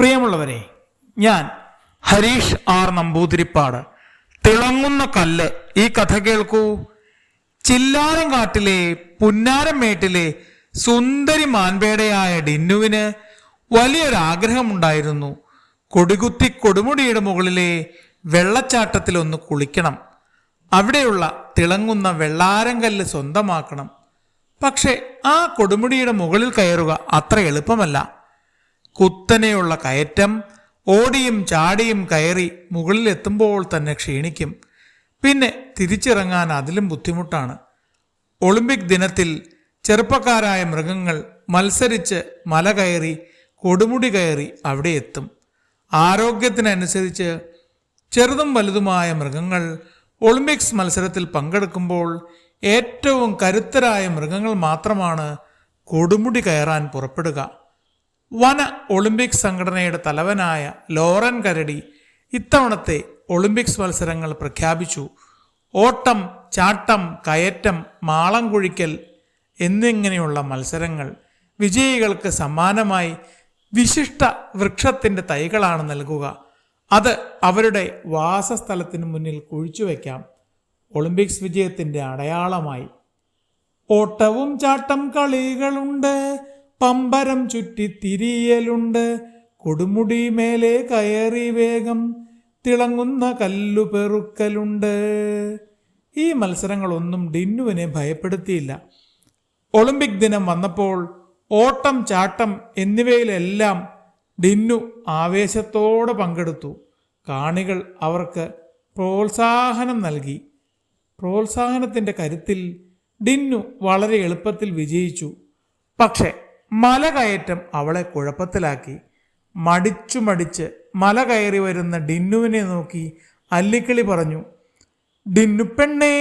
പ്രിയമുള്ളവരെ ഞാൻ ഹരീഷ് ആർ നമ്പൂതിരിപ്പാട്. തിളങ്ങുന്ന കല്ല്. ഈ കഥ കേൾക്കൂ. ചില്ലാരം കാട്ടിലെ പുന്നാരമേട്ടിലെ സുന്ദരി മാൻപേടയായ ഡിന്നുവിന് വലിയൊരാഗ്രഹമുണ്ടായിരുന്നു. കൊടികുത്തി കൊടുമുടിയുടെ മുകളിലെ വെള്ളച്ചാട്ടത്തിലൊന്ന് കുളിക്കണം. അവിടെയുള്ള തിളങ്ങുന്ന വെള്ളാരങ്കല്ല് സ്വന്തമാക്കണം. പക്ഷെ ആ കൊടുമുടിയുടെ മുകളിൽ കയറുക അത്ര എളുപ്പമല്ല. കുത്തനെയുള്ള കയറ്റം ഓടിയും ചാടിയും കയറി മുകളിലെത്തുമ്പോൾ തന്നെ ക്ഷീണിക്കും. പിന്നെ തിരിച്ചിറങ്ങാൻ അതിലും ബുദ്ധിമുട്ടാണ്. ഒളിമ്പിക് ദിനത്തിൽ ചെറുപ്പക്കാരായ മൃഗങ്ങൾ മത്സരിച്ച് മല കയറി കൊടുമുടി കയറി അവിടെ എത്തും. ആരോഗ്യത്തിനനുസരിച്ച് ചെറുതും വലുതുമായ മൃഗങ്ങൾ ഒളിമ്പിക്സ് മത്സരത്തിൽ പങ്കെടുക്കുമ്പോൾ ഏറ്റവും കരുത്തരായ മൃഗങ്ങൾ മാത്രമാണ് കൊടുമുടി കയറാൻ പുറപ്പെടുക. വന ഒളിമ്പിക്സ് സംഘടനയുടെ തലവനായ ലോറൻ കരടി ഇത്തവണത്തെ ഒളിമ്പിക്സ് മത്സരങ്ങൾ പ്രഖ്യാപിച്ചു. ഓട്ടം ചാട്ടം കയറ്റം മാളം കുഴിക്കൽ എന്നിങ്ങനെയുള്ള മത്സരങ്ങൾ വിജയികൾക്ക് സമ്മാനമായി വിശിഷ്ട വൃക്ഷത്തിന്റെ തൈകളാണ് നൽകുക. അത് അവരുടെ വാസസ്ഥലത്തിന് മുന്നിൽ കുഴിച്ചു വയ്ക്കാം. ഒളിമ്പിക്സ് വിജയത്തിന്റെ അടയാളമായി. ഓട്ടവും ചാട്ടം കളികളുണ്ട്. പമ്പരം ചുറ്റി തിരിയലുണ്ട്. കൊടുമുടി മേലെ കയറി വേഗം തിളങ്ങുന്ന കല്ലു പെറുക്കലുണ്ട്. ഈ മത്സരങ്ങളൊന്നും ഡിന്നുവിനെ ഭയപ്പെടുത്തിയില്ല. ഒളിമ്പിക് ദിനം വന്നപ്പോൾ ഓട്ടം ചാട്ടം എന്നിവയിലെല്ലാം ഡിന്നു ആവേശത്തോടെ പങ്കെടുത്തു. കാണികൾ അവർക്ക് പ്രോത്സാഹനം നൽകി. പ്രോത്സാഹനത്തിന്റെ കരുത്തിൽ ഡിന്നു വളരെ എളുപ്പത്തിൽ വിജയിച്ചു. പക്ഷേ മല കയറ്റം അവളെ കുഴപ്പത്തിലാക്കി. മടിച്ചു മടിച്ച് മല കയറി വരുന്ന ഡിന്നുവിനെ നോക്കി അല്ലിക്കിളി പറഞ്ഞു ഡിന്നു പെണ്ണേ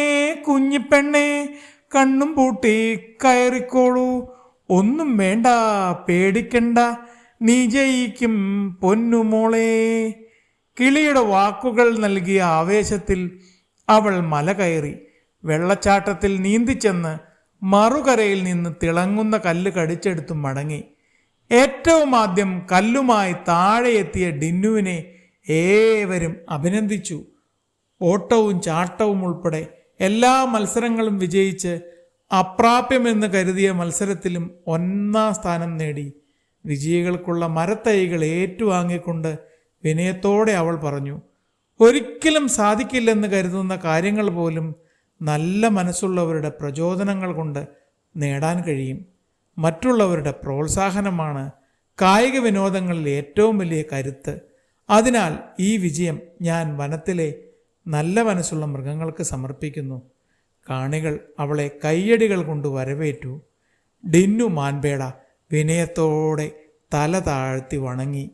കുഞ്ഞിപ്പെണ്ണേ കണ്ണും പൂട്ടി കയറിക്കോളൂ. ഒന്നും വേണ്ട പേടിക്കണ്ട. നീ ജയിക്കും പൊന്നുമോളെ കിളിയുടെ വാക്കുകൾ നൽകിയ ആവേശത്തിൽ അവൾ മല കയറി വെള്ളച്ചാട്ടത്തിൽ നീന്തിച്ചെന്ന് മറുകരയിൽ നിന്ന് തിളങ്ങുന്ന കല്ല് കടിച്ചെടുത്തു മടങ്ങി. ഏറ്റവും ആദ്യം കല്ലുമായി താഴെ എത്തിയ ഡിന്നുവിനെ ഏവരും അഭിനന്ദിച്ചു. ഓട്ടവും ചാട്ടവും ഉൾപ്പെടെ എല്ലാ മത്സരങ്ങളും വിജയിച്ച് അപ്രാപ്യമെന്ന് കരുതിയ മത്സരത്തിലും ഒന്നാം സ്ഥാനം നേടി. വിജയികൾക്കുള്ള മരത്തൈകൾ ഏറ്റുവാങ്ങിക്കൊണ്ട് വിനയത്തോടെ അവൾ പറഞ്ഞു ഒരിക്കലും സാധിക്കില്ലെന്ന് കരുതുന്ന കാര്യങ്ങൾ പോലും നല്ല മനസ്സുള്ളവരുടെ പ്രചോദനങ്ങൾ കൊണ്ട് നേടാൻ കഴിയും. മറ്റുള്ളവരുടെ പ്രോത്സാഹനമാണ് കായിക വിനോദങ്ങളിൽ ഏറ്റവും വലിയ കരുത്ത്. അതിനാൽ ഈ വിജയം ഞാൻ വനത്തിലെ നല്ല മനസ്സുള്ള മൃഗങ്ങൾക്ക് സമർപ്പിക്കുന്നു. കാണികൾ അവളെ കയ്യടികൾ കൊണ്ട് വരവേറ്റു. ഡിന്നു മാൻപേട വിനയത്തോടെ തല താഴ്ത്തി വണങ്ങി.